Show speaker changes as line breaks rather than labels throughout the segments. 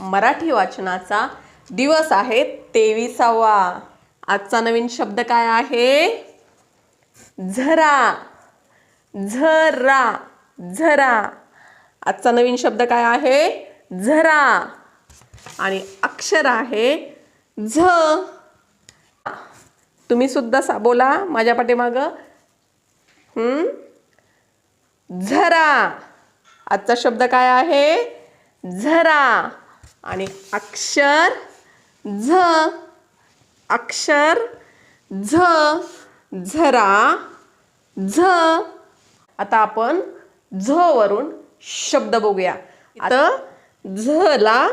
मराठी वाचनाचा दिवस आहे तेविसावा. आजचा नवीन शब्द काय आहे? झरा. झरा. झरा. आजचा नवीन शब्द काय आहे? झरा. आणि अक्षर आहे झ. तुम्ही सुद्धा सा बोला माझ्या पाठीमाग. झरा. आजचा शब्द काय आहे? झरा. आणि अक्षर झ अक्षर झ झरा झ. आता आपण झ वरून शब्द बघूया. आता झला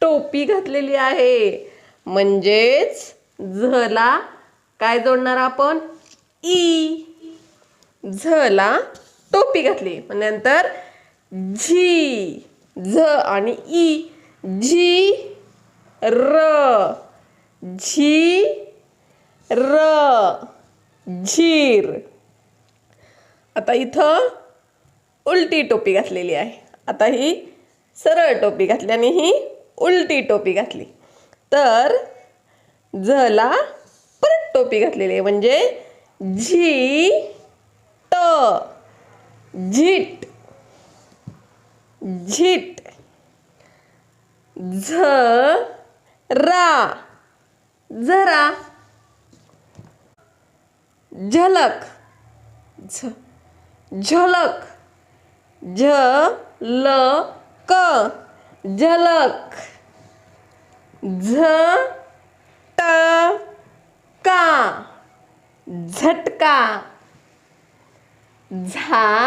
टोपी घातलेली आहे. म्हणजेच झला काय जोडणार आपण? ई. झला टोपी घातली. मग नंतर झी झ आणि ई. झी र झी र झीर. आता इथं उलटी टोपी घातलेली आहे. आता ही सरळ टोपी घातली आणि ही उलटी टोपी घातली. तर झला परत टोपी घातलेली आहे. म्हणजे झी ट झीट झीट. झ रा झरा. झलक. झ. झलक. झ ल क झलक. झ ट का झटका. झा.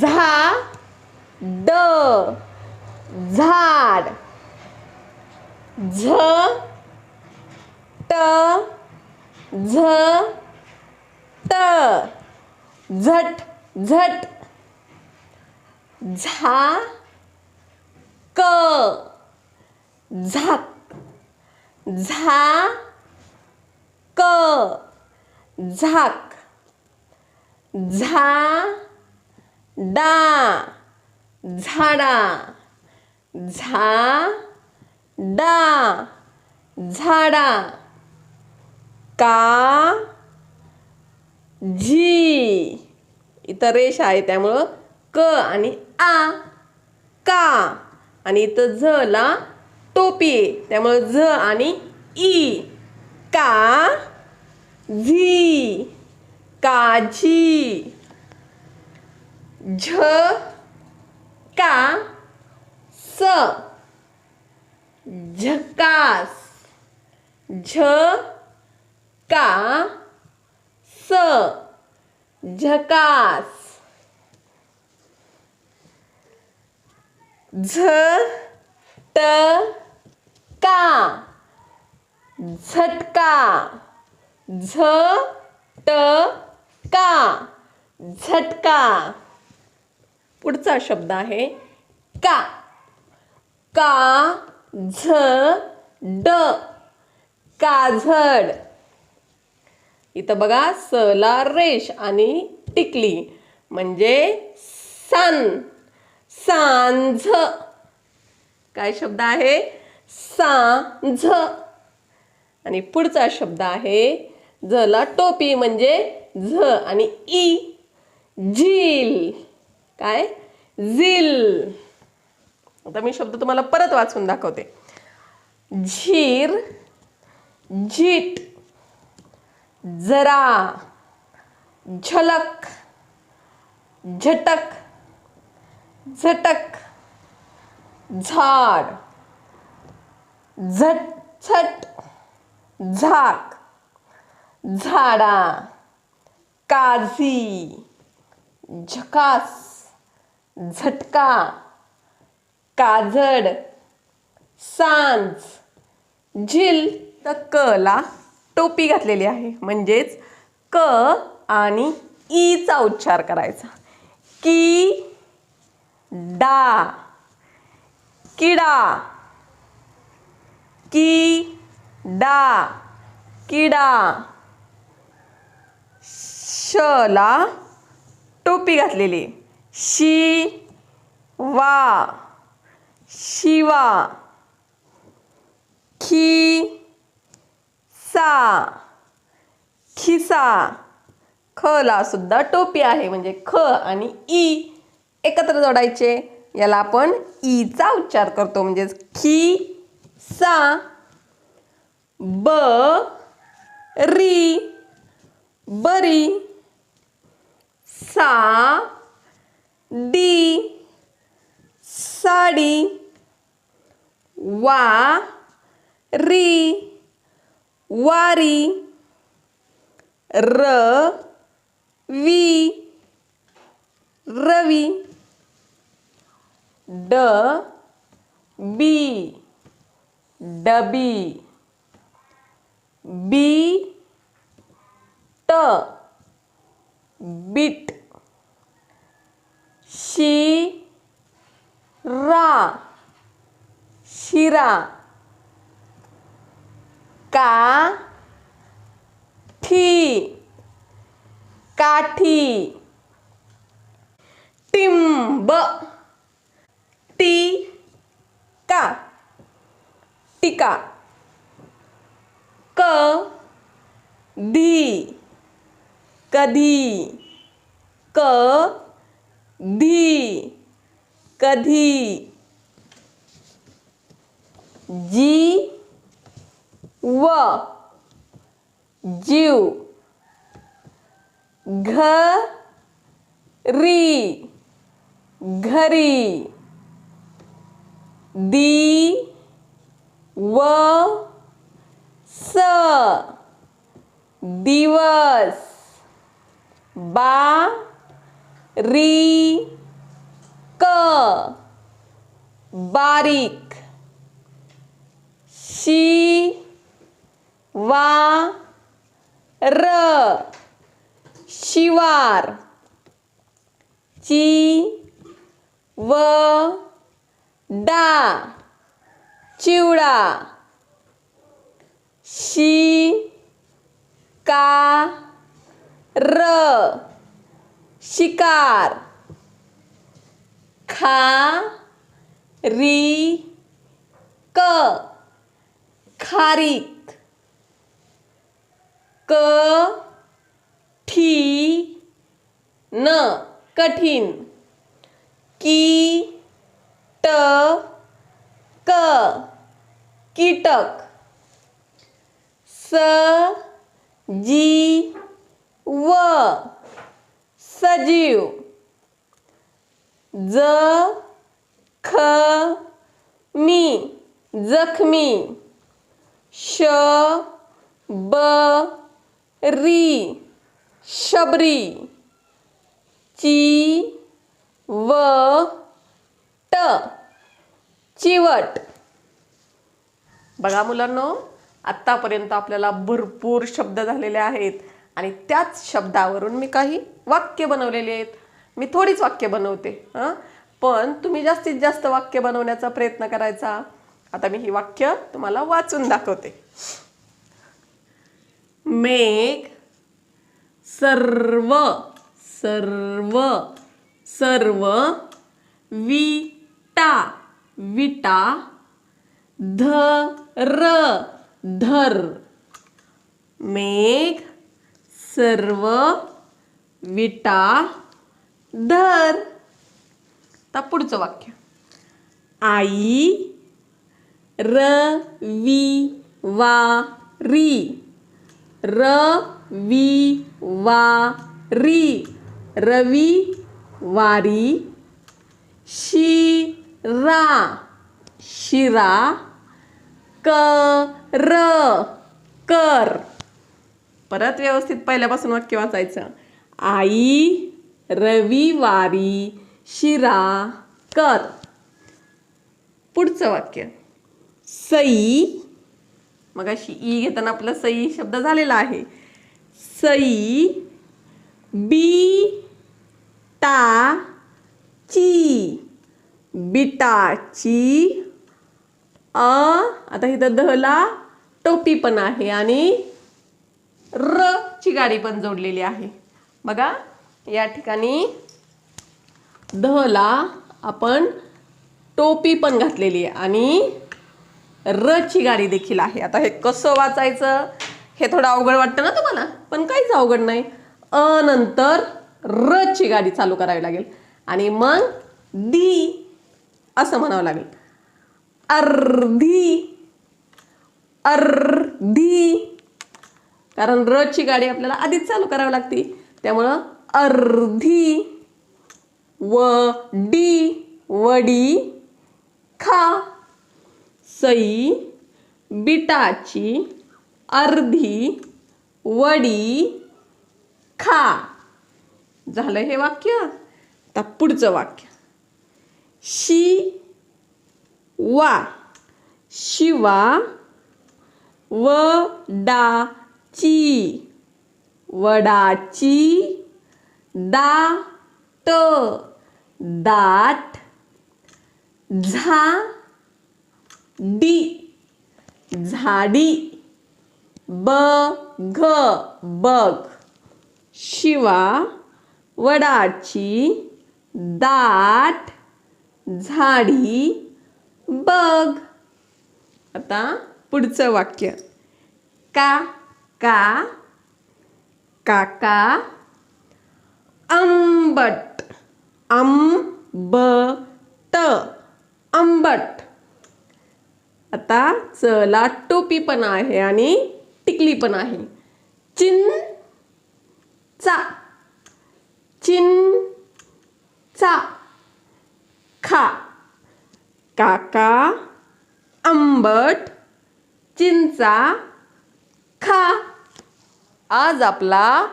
झा. ड. झाड. झ ट झ ट झट झट झा क झाक झा क झाक झा डा झाडा झा डा झाडा का झी. इथं रेष आहे त्यामुळं क आणि आ का. आणि इथं झ ला टोपी त्यामुळं झ आणि ई. का झी. काझी झ का स. झकास, झ, का, स, झकास, झ ट का, झटका, झ ट का, झटका. पुढचा शब्द आहे का. का झ ड काझड. इथं बघा सला रेश आणि टिकली. म्हणजे सन. सांझ. काय शब्द आहे? सांझ. आणि पुढचा शब्द आहे झला टोपी म्हणजे झ आणि ई झील. काय? झील. आता मी शब्द तुम्हाला परत वाचून दाखवते. झीर झीट जरा झलक झटक झटक झाड झटझट झाक झाडा काझी झकास झटका काजड सांज झिल तर ला टोपी घातलेली आहे. म्हणजेच क आणि ईचा उच्चार करायचा. की डा किडा की डा किडा शला टोपी घातलेली. शी वा. शिवा खी सा खिसा. ख ला सुद्धा टोपी आहे म्हणजे ख आणि ई एकत्र जोडायचे. याला आपण ईचा उच्चार करतो म्हणजे खी सा ब री बरी. सा डी sari. वा री वारी र वी रवी ड बी डबी बी ट बीट शी शिरा का ठी काठी टिंब टी का टिका क धी कधी क धी कधी। जी व जीव घ री घरी दी व स दिवस बा री क बारीक. शी वा र शिवार. ची व डा चिवडा. शी का र शिकार. खा री क. खारीक क ठी न कठीण. की ट क कीटक. स जी व सजीव. ज ख मी जखमी. श ब री शबरी. ची व ट चिवट. बघा मुलांनो आत्तापर्यंत आपल्याला भरपूर शब्द झालेले आहेत आणि त्याच शब्दावरून मी काही वाक्य बनवलेली आहेत. मी थोडीच वाक्य बनवते हां? पण तुम्ही जास्तीत जास्त वाक्य बनवण्याचा प्रयत्न करायचा. आता मी ही वाक्य तुम्हाला वाचून दाखवते. मेघ सर्व सर्व सर्व विटा विटा धर धर. मेघ सर्व विटा धर. आता पुढचं वाक्य. आई र वी वा री र वी रवी वारी रवी वारी शिरा. शिरा. कर. कर. परत व्यवस्थित पहिल्यापासून वाक्य वाचायचं. आई रविवारी. शिरा. कर. पुढचं वाक्य. सई. मग अशी ई घेताना आपलं सई शब्द झालेला आहे. सई. बी. टा. ची. बिटाची. अ. आता इथं दहला टोपी पण आहे आणि र ची गाडी पण जोडलेली आहे. बघा या ठिकाणी दहला आपण टोपी पण घातलेली आहे आणि र ची गाडी देखील आहे. आता हे कसं वाचायचं हे थोडं अवघड वाटतं ना तुम्हाला? पण काहीच अवघड नाही. अ नंतर र ची गाडी चालू करावी लागेल. आणि मग दी असं म्हणावं लागेल. अर्धी अर्धी. कारण र ची गाडी आपल्याला आधीच चालू करावी लागते. त्यामुळं अर्धी व डी वडी खा. सई बिटाची अर्धी वडी खा. झालं हे वाक्य? आता पुढचं वाक्य. शी वा. शिवा वडाची. वडाची दाट. दाट झा. डी. झाडी. बघ बघ शिवा. वडाची. दाट. झाडी. बघ आता पुढचं वाक्य. का का काका आंबट आंबट आंबट आता चला टोपी पण आहे आणि टिकली पण आहे. चिन चा चिन चा खा. काका. आंबट. चिंचा. खा. आज आपला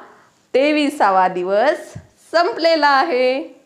तेविसावा दिवस संपलेला आहे.